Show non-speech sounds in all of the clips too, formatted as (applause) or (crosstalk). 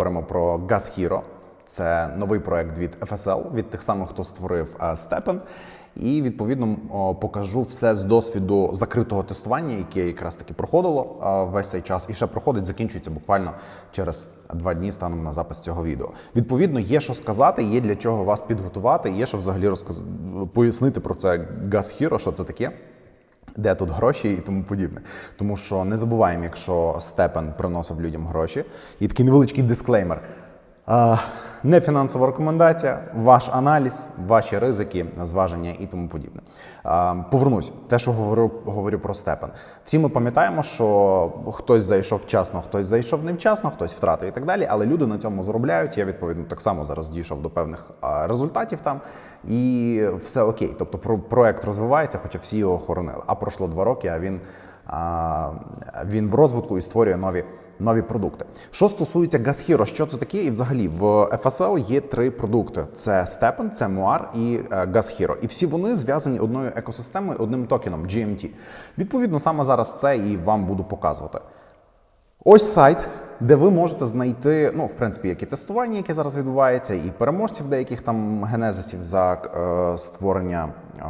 Говоримо про Gas Hero. Це новий проект від FSL, від тих самих, хто створив е, Степен. І відповідно покажу все з досвіду закритого тестування, яке якраз таки проходило е, весь цей час, і ще проходить, закінчується буквально через два дні станом на запис цього відео. Відповідно, є що сказати, є для чого вас підготувати, є що взагалі розказ... пояснити про це Gas Hero, що це таке де тут гроші і тому подібне. Тому що не забуваємо, якщо Степен приносив людям гроші, і такий невеличкий дисклеймер. Не фінансова рекомендація, ваш аналіз, ваші ризики, зваження і тому подібне. Повернусь, те, що говорю, говорю про Степен. Всі ми пам'ятаємо, що хтось зайшов вчасно, хтось зайшов невчасно, хтось втратив і так далі, але люди на цьому заробляють. Я відповідно так само зараз дійшов до певних результатів там, і все окей. Тобто про проект розвивається, хоча всі його охоронили. А пройшло два роки, а він, він в розвитку і створює нові нові продукти. Що стосується Hero, що це таке? І взагалі в FSL є три продукти: це Stepn, це Moar і е, Gas Hero. І всі вони зв'язані одною екосистемою, одним токеном GMT. Відповідно, саме зараз це і вам буду показувати. Ось сайт, де ви можете знайти, ну, в принципі, як і тестування, яке зараз відбувається, і переможців деяких там генезисів за е, створення е,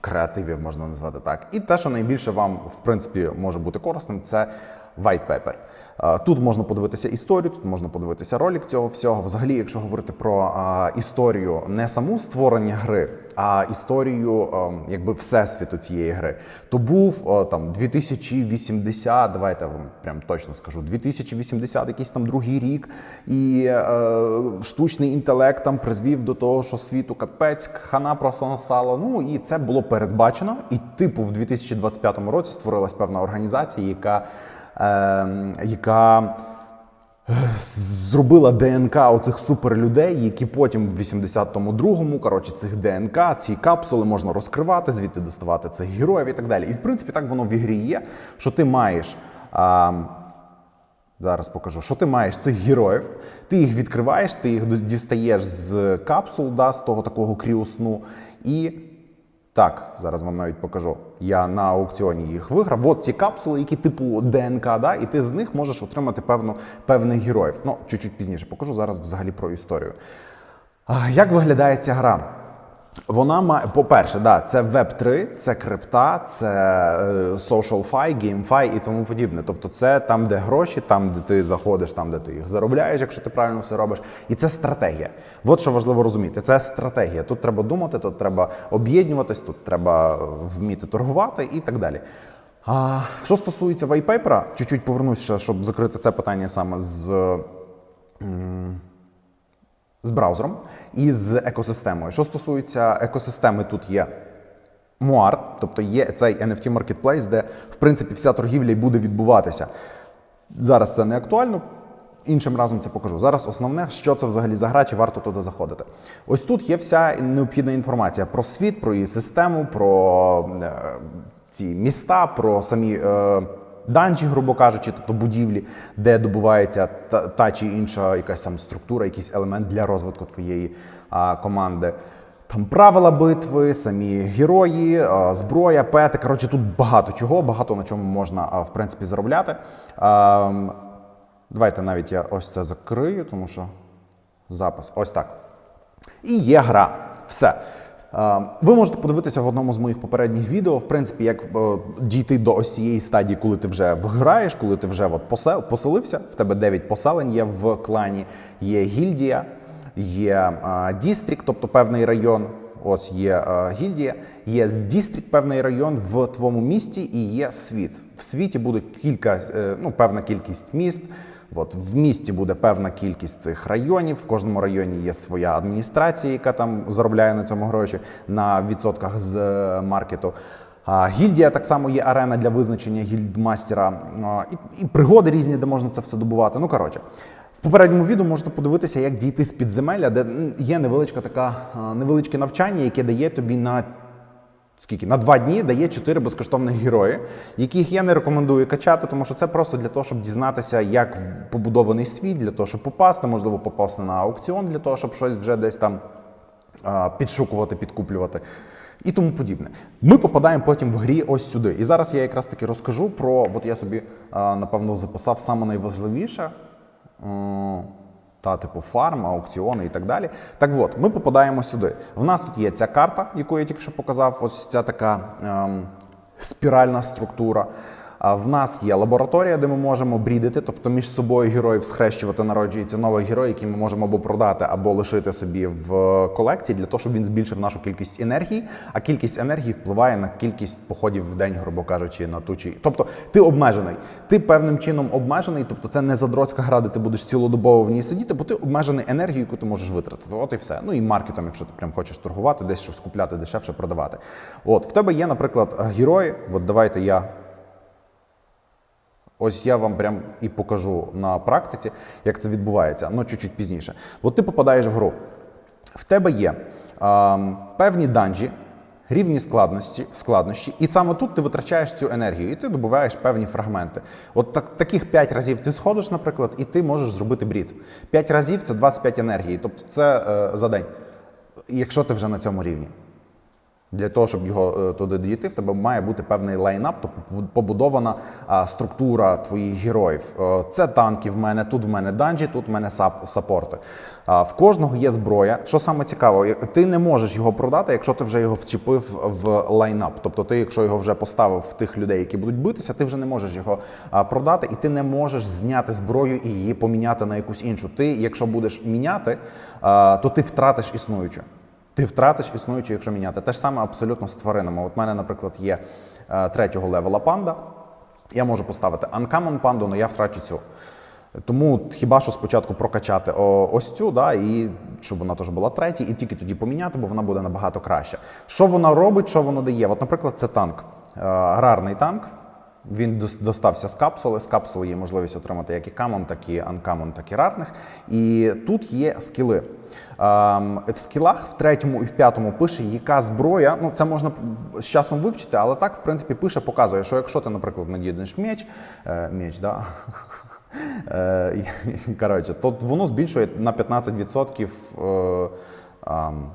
креативів, можна назвати так. І те, що найбільше вам, в принципі, може бути корисним, це white paper. Тут можна подивитися історію, тут можна подивитися ролик цього всього. Взагалі, якщо говорити про а, історію не саму створення гри, а історію а, якби всесвіту цієї гри, то був а, там 2080, давайте вам прям точно скажу, 2080, якийсь там другий рік, і е, штучний інтелект там призвів до того, що світу капець, хана просто настала. Ну і це було передбачено. І типу в 2025 році створилась певна організація, яка яка зробила ДНК оцих суперлюдей, які потім в 82-му, коротше, цих ДНК, ці капсули можна розкривати, звідти доставати цих героїв і так далі. І в принципі так воно в ігрі є, що ти маєш. А, Зараз покажу, що ти маєш цих героїв, ти їх відкриваєш, ти їх дістаєш з капсул, да, з того такого кріосну, і так, зараз вам навіть покажу. Я на аукціоні їх виграв. От ці капсули, які типу ДНК, да, і ти з них можеш отримати певну, певних героїв. Ну, чуть-чуть пізніше покажу зараз взагалі про історію. Як виглядає ця гра? Вона має, по-перше, да, це Web3, це крипта, це е, social fi, GameFi і тому подібне. Тобто, це там, де гроші, там, де ти заходиш, там, де ти їх заробляєш, якщо ти правильно все робиш. І це стратегія. От що важливо розуміти, це стратегія. Тут треба думати, тут треба об'єднуватись, тут треба вміти торгувати і так далі. А що стосується вайпейпера, чуть-чуть повернусь ще, щоб закрити це питання саме з. м, з браузером і з екосистемою. Що стосується екосистеми, тут є Moar, тобто є цей NFT Marketplace, де в принципі вся торгівля і буде відбуватися. Зараз це не актуально. Іншим разом це покажу. Зараз основне, що це взагалі за гра, чи варто туди заходити. Ось тут є вся необхідна інформація про світ, про її систему, про е, ці міста, про самі. Е, данжі, грубо кажучи, тобто будівлі, де добувається та, та чи інша якась там структура, якийсь елемент для розвитку твоєї а, команди. Там правила битви, самі герої, зброя, пети. Коротше, тут багато чого, багато на чому можна в принципі заробляти. Давайте навіть я ось це закрию, тому що запис ось так. І є гра. Все. Е, Ви можете подивитися в одному з моїх попередніх відео, в принципі, як е, дійти до ось цієї стадії, коли ти вже виграєш, коли ти вже от посел, поселився. В тебе 9 поселень є в клані, є гільдія, є е, дістрікт, тобто певний район. Ось є гільдія, є дістрікт, певний район в твоєму місті, і є світ. В світі буде кілька, ну певна кількість міст. От в місті буде певна кількість цих районів. В кожному районі є своя адміністрація, яка там заробляє на цьому гроші на відсотках з е, маркету. А, Гільдія так само є арена для визначення гільдмастера і, і пригоди різні, де можна це все добувати. Ну коротше, в попередньому відео можете подивитися, як дійти з підземелля, де є невеличка така невеличке навчання, яке дає тобі на скільки на два дні дає чотири безкоштовних герої, яких я не рекомендую качати, тому що це просто для того, щоб дізнатися, як побудований світ, для того, щоб попасти, можливо, попасти на аукціон, для того, щоб щось вже десь там підшукувати, підкуплювати. І тому подібне. Ми попадаємо потім в грі ось сюди. І зараз я якраз таки розкажу про, от я собі напевно записав саме найважливіше. Та типу фарм, аукціони і так далі. Так от, ми попадаємо сюди. В нас тут є ця карта, яку я тільки що показав. Ось ця така ем, спіральна структура. В нас є лабораторія, де ми можемо брідити, тобто між собою героїв схрещувати, народжується новий герой, який ми можемо або продати, або лишити собі в колекції для того, щоб він збільшив нашу кількість енергії. А кількість енергії впливає на кількість походів в день, грубо кажучи, на ту чи тобто ти обмежений. Ти певним чином обмежений, тобто це не задротська гра, де ти будеш цілодобово в ній сидіти, бо ти обмежений енергією, яку ти можеш витратити. От і все. Ну і маркетом, якщо ти прям хочеш торгувати, десь щось купляти, дешевше продавати. От в тебе є, наприклад, герої. От давайте я. Ось я вам прям і покажу на практиці, як це відбувається, ну чуть-чуть пізніше. От ти попадаєш в гру. В тебе є ем, певні данжі, рівні складності, складнощі, і саме тут ти витрачаєш цю енергію, і ти добуваєш певні фрагменти. От так, таких 5 разів ти сходиш, наприклад, і ти можеш зробити брід. 5 разів це 25 енергії, тобто це е, за день, якщо ти вже на цьому рівні. Для того, щоб його е, туди дійти, в тебе має бути певний лайнап, тобто побудована структура твоїх героїв. Е, Це танки в мене, тут в мене данжі, тут в мене сап, сапорти. В кожного є зброя. Що саме цікаво, ти не можеш його продати, якщо ти вже його вчепив в лайнап. Тобто, ти, якщо його вже поставив в тих людей, які будуть битися, ти вже не можеш його продати, і ти не можеш зняти зброю і її поміняти на якусь іншу. Ти, якщо будеш міняти, то ти втратиш існуючу. Ти втратиш існуючу, якщо міняти. Те ж саме абсолютно з тваринами. От в мене, наприклад, є е, третього левела панда. Я можу поставити Uncommon панду, але я втрачу цю. Тому хіба що спочатку прокачати ось цю, да, і щоб вона теж була третій, і тільки тоді поміняти, бо вона буде набагато краще. Що вона робить, що воно дає? От, наприклад, це танк, е, аграрний танк. Він достався з капсули. З капсули є можливість отримати як і камон, так і анкамон, так і рарних. І тут є скіли. Ем, в скілах в третьому і в п'ятому пише, яка зброя. Ну це можна з часом вивчити, але так, в принципі, пише, показує, що якщо ти, наприклад, надійдеш меч, е, меч, да? (laughs) Е, Коротше, то воно збільшує на 15% е, ам,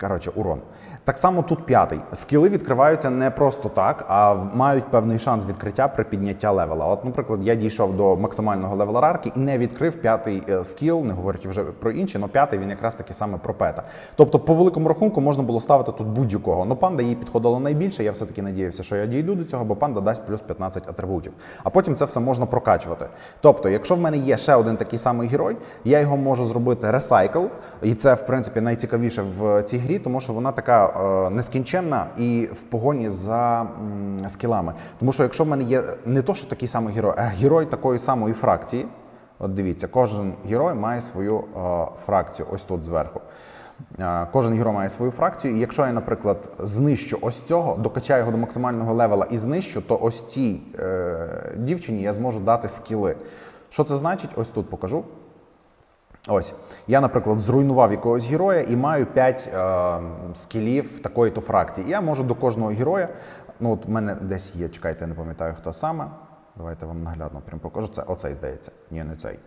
коротше, урон. Так само тут п'ятий. Скіли відкриваються не просто так, а мають певний шанс відкриття при підняття левела. От, наприклад, я дійшов до максимального левела рарки і не відкрив п'ятий е, скіл, не говорячи вже про інші, але п'ятий він якраз таки саме про пета. Тобто, по великому рахунку можна було ставити тут будь-якого. Ну, панда їй підходила найбільше. Я все-таки надіявся, що я дійду до цього, бо панда дасть плюс 15 атрибутів. А потім це все можна прокачувати. Тобто, якщо в мене є ще один такий самий герой, я його можу зробити ресайкл, і це в принципі найцікавіше в цій грі, тому що вона така нескінченна і в погоні за скілами. Тому що якщо в мене є не то, що такий самий герой, а герой такої самої фракції. От дивіться, кожен герой має свою е, фракцію, ось тут зверху. Е, Кожен герой має свою фракцію, і якщо я, наприклад, знищу ось цього, докачаю його до максимального левела і знищу, то ось цій е, дівчині я зможу дати скіли. Що це значить? Ось тут покажу. Ось я, наприклад, зруйнував якогось героя і маю 5 е, скілів такої то фракції. Я можу до кожного героя. Ну, от в мене десь є, чекайте, я не пам'ятаю, хто саме. Давайте вам наглядно прям покажу. Це оцей здається. Ні, не цей.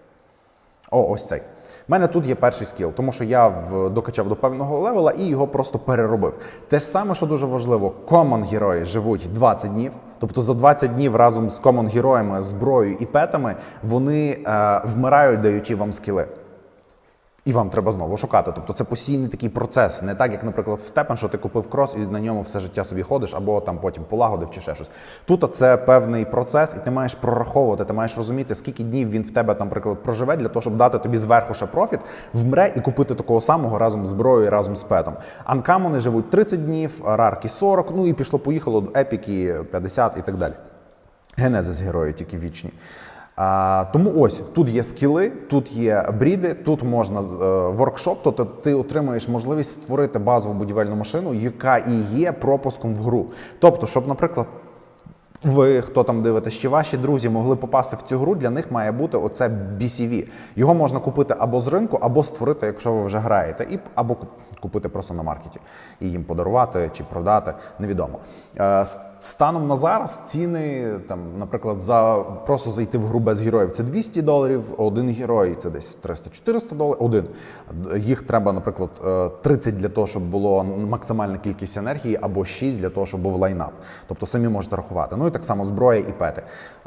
О, ось цей. У мене тут є перший скіл, тому що я в, докачав до певного левела і його просто переробив. Те ж саме, що дуже важливо, комон герої живуть 20 днів. Тобто за 20 днів разом з комон героями, зброєю і петами вони е, вмирають, даючи вам скіли. І вам треба знову шукати. Тобто це постійний такий процес, не так, як, наприклад, в Степан, що ти купив крос і на ньому все життя собі ходиш, або там потім полагодив чи ще щось. Тут це певний процес, і ти маєш прораховувати, ти маєш розуміти, скільки днів він в тебе, наприклад, проживе, для того, щоб дати тобі зверху ще профіт, вмре і купити такого самого разом з зброєю, разом з петом. Анкамони живуть 30 днів, рарки 40, ну і пішло-поїхало до епіки 50 і так далі. Генезис герої тільки вічні. Тому ось тут є скіли, тут є бріди, тут можна е, воркшоп, тобто ти отримаєш можливість створити базову будівельну машину, яка і є пропуском в гру. Тобто, щоб, наприклад, ви, хто там дивитесь, чи ваші друзі могли попасти в цю гру, для них має бути оце BCV. Його можна купити або з ринку, або створити, якщо ви вже граєте, і або купити просто на маркеті і їм подарувати чи продати, невідомо. Е, Станом на зараз ціни, там, наприклад, за просто зайти в гру без героїв це 200 доларів, один герой це десь 300-400 доларів. Один. Їх треба, наприклад, е, 30 для того, щоб було максимальна кількість енергії, або 6 для того, щоб був лайнап. Тобто самі можете рахувати. Ну і так само зброя і пети.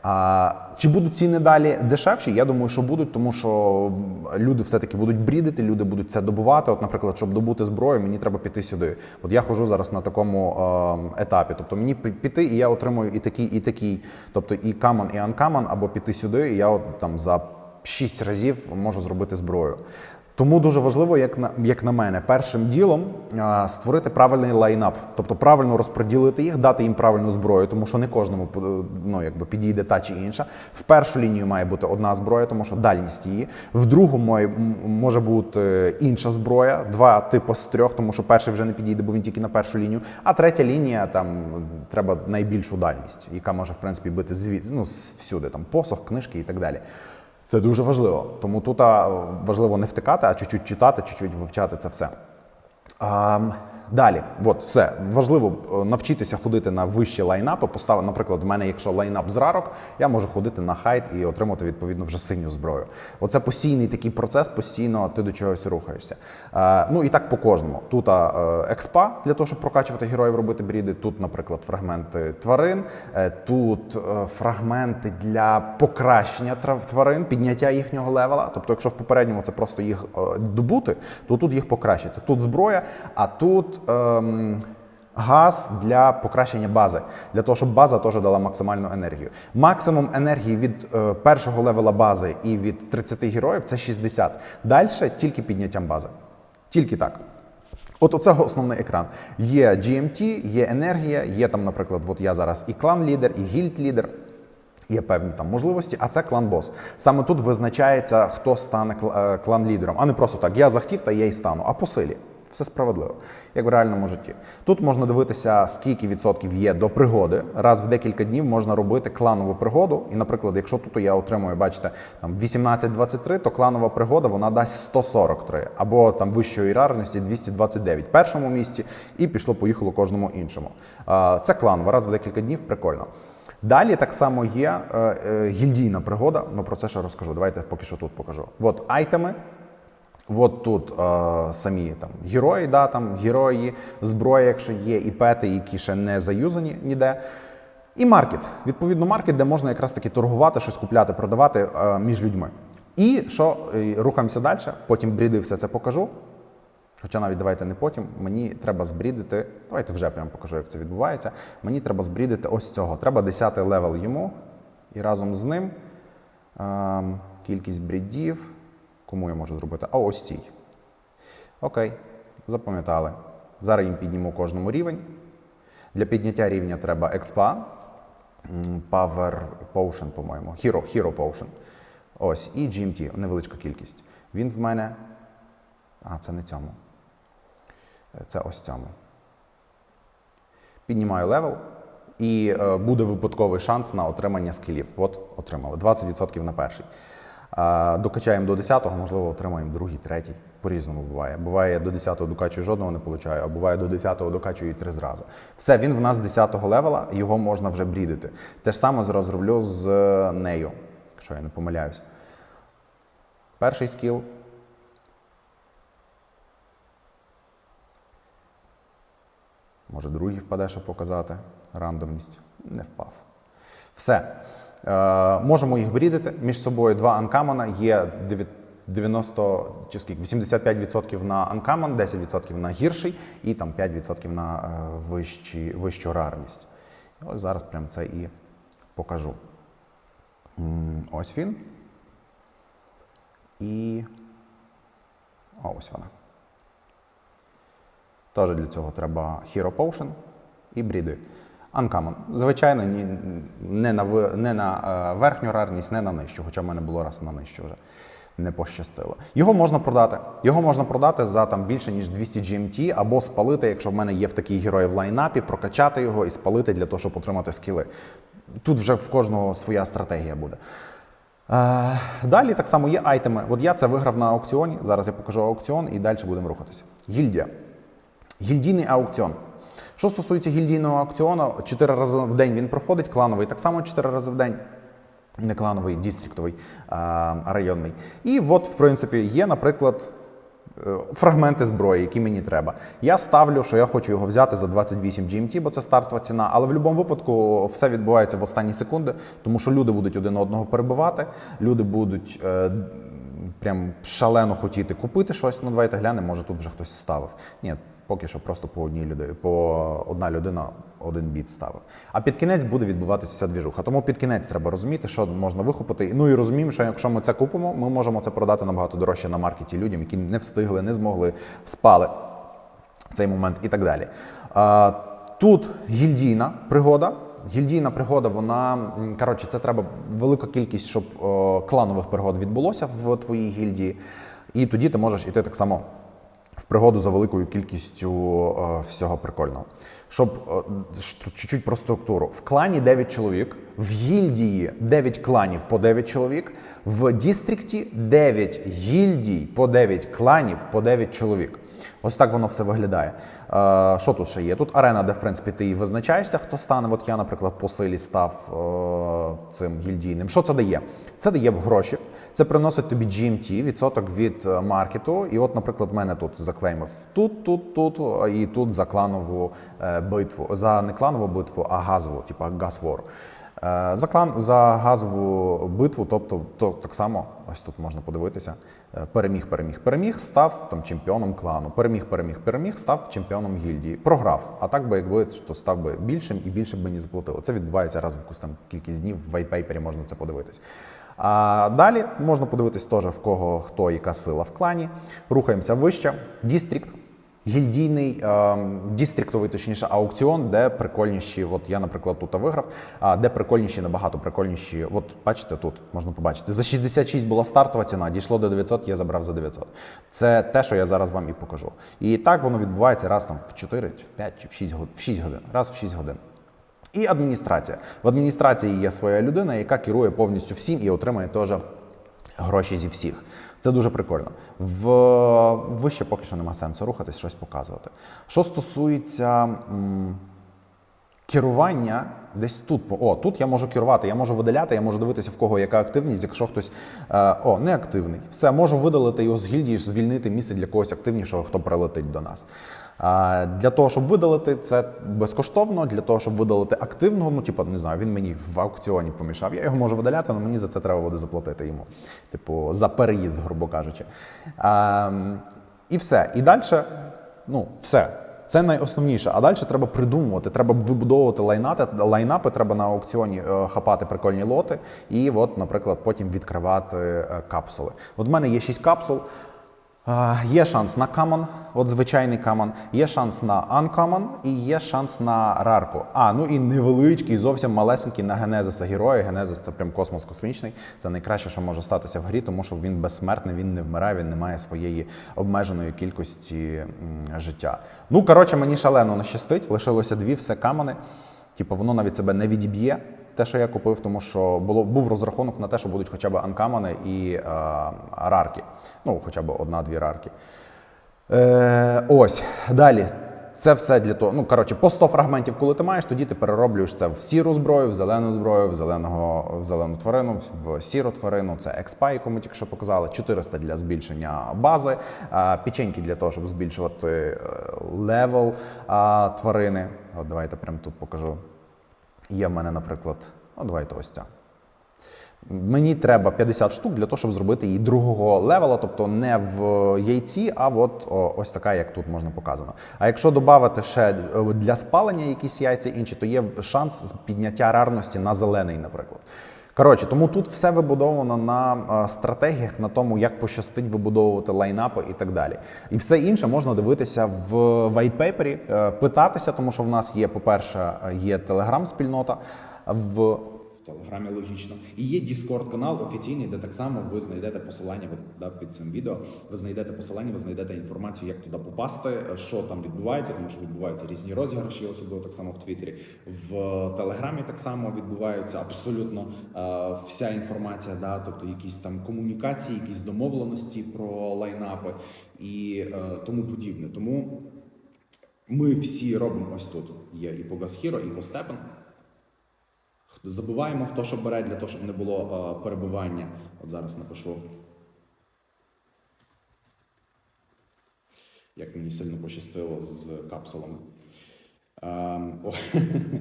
А, чи будуть ціни далі дешевші? Я думаю, що будуть, тому що люди все-таки будуть брідити, люди будуть це добувати. От, наприклад, щоб добути зброю, мені треба піти сюди. От я ходжу зараз на такому е, етапі. Тобто мені піти, і я отримую і такий, і такий, тобто і каман, і анкаман, або піти сюди, і я от там за 6 разів можу зробити зброю. Тому дуже важливо, як на як на мене, першим ділом а, створити правильний лайнап, тобто правильно розподілити їх, дати їм правильну зброю, тому що не кожному е, ну, якби підійде та чи інша. В першу лінію має бути одна зброя, тому що дальність її. В другу має, може бути е, інша зброя, два типи з трьох, тому що перший вже не підійде, бо він тільки на першу лінію. А третя лінія там треба найбільшу дальність, яка може в принципі бити звід, ну, всюди, там посох, книжки і так далі. Це дуже важливо. Тому тут важливо не втикати, а чуть-чуть читати, чуть-чуть вивчати це все. Далі, от все важливо е, навчитися ходити на вищі лайнапи. Поставити, наприклад, в мене, якщо лайнап з рарок, я можу ходити на хайт і отримати відповідно вже синю зброю. Оце постійний такий процес, постійно ти до чогось рухаєшся. А, ну і так по кожному. Тут е, експа для того, щоб прокачувати героїв, робити бріди. Тут, наприклад, фрагменти тварин, е, тут е, фрагменти для покращення тварин, підняття їхнього левела. Тобто, якщо в попередньому це просто їх е, добути, то тут їх покращити. Тут зброя, а тут. Ем, Газ для покращення бази, для того, щоб база теж дала максимальну енергію. Максимум енергії від е, першого левела бази і від 30 героїв це 60. Далі тільки підняттям бази. Тільки так. От оце основний екран. Є GMT, є енергія, є там, наприклад, от я зараз і клан-лідер, і гільд-лідер. Є певні там можливості, а це клан-бос. Саме тут визначається, хто стане е, клан-лідером, а не просто так. Я захотів, та я й стану, а по силі. Все справедливо, як в реальному житті. Тут можна дивитися, скільки відсотків є до пригоди. Раз в декілька днів можна робити кланову пригоду. І, наприклад, якщо тут я отримую, бачите, там 18-23, то кланова пригода вона дасть 143, або там вищої рарності 229 в першому місці, і пішло-поїхало кожному іншому. Це кланова, раз в декілька днів, прикольно. Далі так само є е, е, гільдійна пригода. Ну про це ще розкажу. Давайте поки що тут покажу. От айтеми. От тут е, самі там герої, да, там герої, зброя, якщо є, і пети, які ще не заюзані ніде. І маркет. Відповідно, маркет, де можна якраз таки торгувати, щось купляти, продавати е, між людьми. І що е, рухаємося далі, потім бріди все це покажу. Хоча навіть давайте не потім, мені треба збрідити. Давайте вже прямо покажу, як це відбувається. Мені треба збрідити ось цього. Треба 10 левел йому. І разом з ним ем, кількість брідів. Кому я можу зробити? А ось цій. Окей, запам'ятали. Зараз їм підніму кожному рівень. Для підняття рівня треба експа. Power Potion, по-моєму. Hero, Hero Potion. Ось. І GMT, невеличка кількість. Він в мене. А, це не цьому. Це ось цьому. Піднімаю левел, і е, буде випадковий шанс на отримання скілів. От, отримали 20% на перший. Докачаємо до 10-го, можливо, отримаємо другий, третій. По-різному буває. Буває до 10-го докачую жодного не получаю, а буває до 10-го докачую і три зразу. Все, він в нас 10-го левела, його можна вже брідити. Те ж саме зараз роблю з е, нею, якщо я не помиляюсь. Перший скіл. Може, другий впаде, щоб показати рандомність. Не впав. Все. Е, можемо їх брідити між собою. Два анкамана є 90 чи скільки 85% на анкаман, 10% на гірший і там 5% на е, вищі, вищу рарність. Ось зараз прям це і покажу. Ось він. І. Ось вона. Теж для цього треба Hero Potion і бріди. Uncommon. Звичайно, ні, не на, не на е, верхню рарність, не на нижчу, хоча в мене було раз на нижчу вже. Не пощастило. Його можна продати. Його можна продати за там більше ніж 200 GMT, або спалити, якщо в мене є в такий герой в лайнапі, прокачати його і спалити для того, щоб отримати скіли. Тут вже в кожного своя стратегія буде. Е, Далі так само є айтеми. От я це виграв на аукціоні. Зараз я покажу аукціон і далі будемо рухатися. Гільдія. Гільдійний аукціон. Що стосується гільдійного аукціону, 4 рази в день він проходить, клановий так само 4 рази в день. Не клановий, дістріктовий, а, районний. І от, в принципі, є, наприклад, е, фрагменти зброї, які мені треба. Я ставлю, що я хочу його взяти за 28 GMT, бо це стартова ціна. Але в будь-якому випадку все відбувається в останні секунди, тому що люди будуть один одного перебивати, люди будуть. Е, Прям шалено хотіти купити щось. Ну давайте глянемо, може тут вже хтось ставив. Ні, поки що просто по одній людині, по одна людина один біт ставив. А під кінець буде відбуватися вся двіжуха. Тому під кінець треба розуміти, що можна вихопити. Ну і розуміємо, що якщо ми це купимо, ми можемо це продати набагато дорожче на маркеті людям, які не встигли, не змогли, спали в цей момент і так далі. Тут гільдійна пригода. Гільдійна пригода, вона коротше, це треба велика кількість, щоб кланових пригод відбулося в твоїй гільдії. І тоді ти можеш іти так само в пригоду за великою кількістю е, всього прикольного. Щоб е, чуть-чуть про структуру. В клані 9 чоловік, в гільдії 9 кланів по 9 чоловік, в дістрикті 9 гільдій по 9 кланів по 9 чоловік. Ось так воно все виглядає. Е, що тут ще є? Тут арена, де в принципі ти і визначаєшся, хто стане. От я, наприклад, по силі став цим гільдійним. Що це дає? Це дає гроші. Це приносить тобі GMT, відсоток від е, маркету. І от, наприклад, мене тут заклеймив тут, тут, тут і тут за кланову е, битву. За не кланову битву, а газову, типу газвор. Е, За клан за газову битву, тобто то, так само, ось тут можна подивитися. Е, Переміг, переміг, переміг, став там чемпіоном клану. Переміг, переміг, переміг, став чемпіоном гільдії. Програв. А так би, якби то став би більшим і більше б мені заплатили. Це відбувається раз в якусь там кількість днів. В вайпейпері можна це подивитись. А далі можна подивитись теж в кого хто яка сила в клані. Рухаємося вище. Дістрікт. Гільдійний ем, дістріктовий, точніше, аукціон, де прикольніші. От я, наприклад, тут виграв, а де прикольніші, набагато прикольніші. От бачите, тут можна побачити. За 66 була стартова ціна, дійшло до 900, я забрав за 900. Це те, що я зараз вам і покажу. І так воно відбувається раз там в 4, чи в 5, чи в 6 годин. В 6 годин. Раз в 6 годин. І адміністрація. В адміністрації є своя людина, яка керує повністю всім і отримує теж гроші зі всіх. Це дуже прикольно. В вище поки що нема сенсу рухатись, щось показувати. Що стосується м, керування, десь тут. О, тут я можу керувати, я можу видаляти, я можу дивитися, в кого яка активність, якщо хтось е, о, не активний. Все, можу видалити його з гільдії, звільнити місце для когось активнішого, хто прилетить до нас. А, Для того, щоб видалити, це безкоштовно. Для того, щоб видалити активного, ну типу, не знаю, він мені в аукціоні помішав. Я його можу видаляти, але мені за це треба буде заплатити йому. Типу, за переїзд, грубо кажучи. А, м, і все. І далі, ну, все. Це найосновніше. А далі треба придумувати, треба вибудовувати лайнати, лайнапи, треба на аукціоні е, хапати прикольні лоти, і от, наприклад, потім відкривати е, капсули. От в мене є 6 капсул. Є шанс на камон, от звичайний камон, є шанс на анкамон і є шанс на рарку. А, ну і невеличкий, зовсім малесенький на генезиса героя. Генезис це прям космос космічний. Це найкраще, що може статися в грі, тому що він безсмертний, він не вмирає, він не має своєї обмеженої кількості життя. Ну, коротше, мені шалено нащастить, лишилося дві, все камони. Типу, воно навіть себе не відіб'є. Те, що я купив, тому що було був розрахунок на те, що будуть хоча б анкамани і е, рарки. Ну, хоча б одна-дві рарки. Е, ось далі. Це все для того. Ну коротше, по 100 фрагментів, коли ти маєш, тоді ти перероблюєш це в сіру зброю, в зелену зброю, в зеленого в зелену тварину, в сіру тварину. Це експа, яку ми тільки що показали. 400 для збільшення бази, а, печеньки для того, щоб збільшувати е, левел а, тварини. От давайте прямо тут покажу. Є в мене, наприклад, ну давайте ось ця. Мені треба 50 штук для того, щоб зробити її другого левела, тобто не в яйці, а от о, ось така, як тут можна показано. А якщо додати ще е, для спалення якісь яйця інші, то є шанс підняття рарності на зелений, наприклад. Коротше, тому тут все вибудовано на е, стратегіях, на тому, як пощастить вибудовувати лайнапи і так далі. І все інше можна дивитися в вайтпейпері, е, питатися, тому що в нас є, по-перше, є телеграм-спільнота в Телеграмі логічно. І є Discord канал офіційний, де так само ви знайдете посилання да, під цим відео. Ви знайдете посилання, ви знайдете інформацію, як туди попасти, що там відбувається, тому що відбуваються різні розіграші, особливо так само в Твіттері. В Телеграмі так само відбуваються абсолютно е, вся інформація, да, тобто якісь там комунікації, якісь домовленості про лайнапи і е, тому подібне. Тому ми всі робимо ось тут. Є і по Газхіро, і по Степен. Забуваємо, хто що бере для того, щоб не було е, перебування. От зараз напишу. як мені сильно пощастило з капсулами. Ем,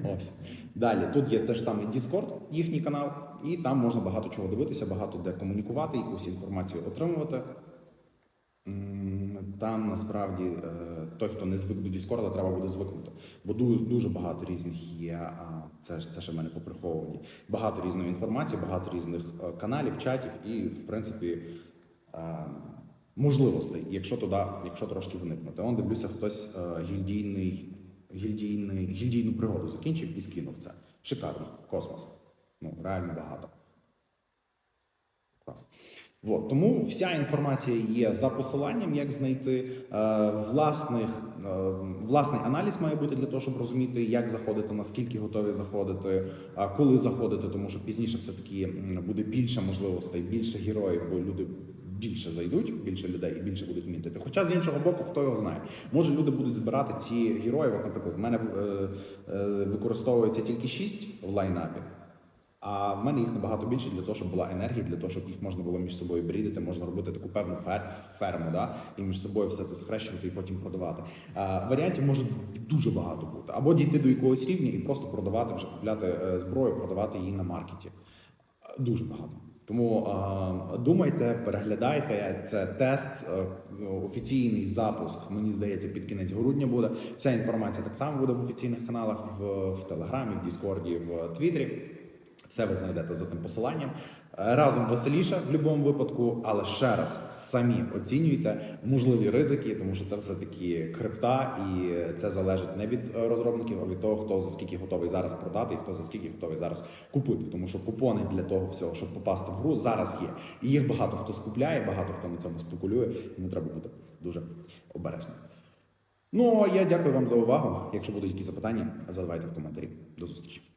(laughs) Ось. Далі тут є теж самий Discord, їхній канал, і там можна багато чого дивитися, багато де комунікувати, якусь інформацію отримувати. Там насправді е, той, хто не звик до Discord, треба буде звикнути. Бо дуже, багато різних є. Це ж це ще в мене поприховані. Багато різної інформації, багато різних е, каналів, чатів і, в принципі, е, можливостей, якщо туди, якщо трошки вникнути. Он дивлюся, хтось е, гільдійний, гільдійний, гільдійну пригоду закінчив і скинув це. Шикарно, космос. Ну, реально багато. Клас. От, тому вся інформація є за посиланням, як знайти е, власних, е, власний аналіз має бути для того, щоб розуміти, як заходити, наскільки готові заходити, коли заходити, тому що пізніше все таки буде більше можливостей, більше героїв, бо люди. Більше зайдуть, більше людей і більше будуть мітити. Хоча з іншого боку, хто його знає, може люди будуть збирати ці герої. От, наприклад, в мене е, е, використовується тільки 6 в лайнапі, а в мене їх набагато більше для того, щоб була енергія, для того, щоб їх можна було між собою брідити, можна робити таку певну фер- ферму, да? і між собою все це схрещувати і потім продавати. А, варіантів може дуже багато бути. Або дійти до якогось рівня і просто продавати, вже купляти е, зброю, продавати її на маркеті. Е, Дуже багато. Тому е, думайте, переглядайте. Це тест, е, офіційний запуск. Мені здається, під кінець грудня буде. Вся інформація так само буде в офіційних каналах в, в Телеграмі, в Діскорді, в Твіттері. Все ви знайдете за тим посиланням. Е, Разом веселіше в будь-якому випадку, але ще раз самі оцінюйте можливі ризики, тому що це все таки крипта, і це залежить не від е, розробників, а від того, хто за скільки готовий зараз продати, і хто за скільки готовий зараз купити. Тому що купони для того всього, щоб попасти в гру, зараз є. І їх багато хто скупляє, багато хто на цьому спекулює. Тому треба бути дуже обережним. Ну а я дякую вам за увагу. Якщо будуть якісь запитання, задавайте в коментарі. До зустрічі.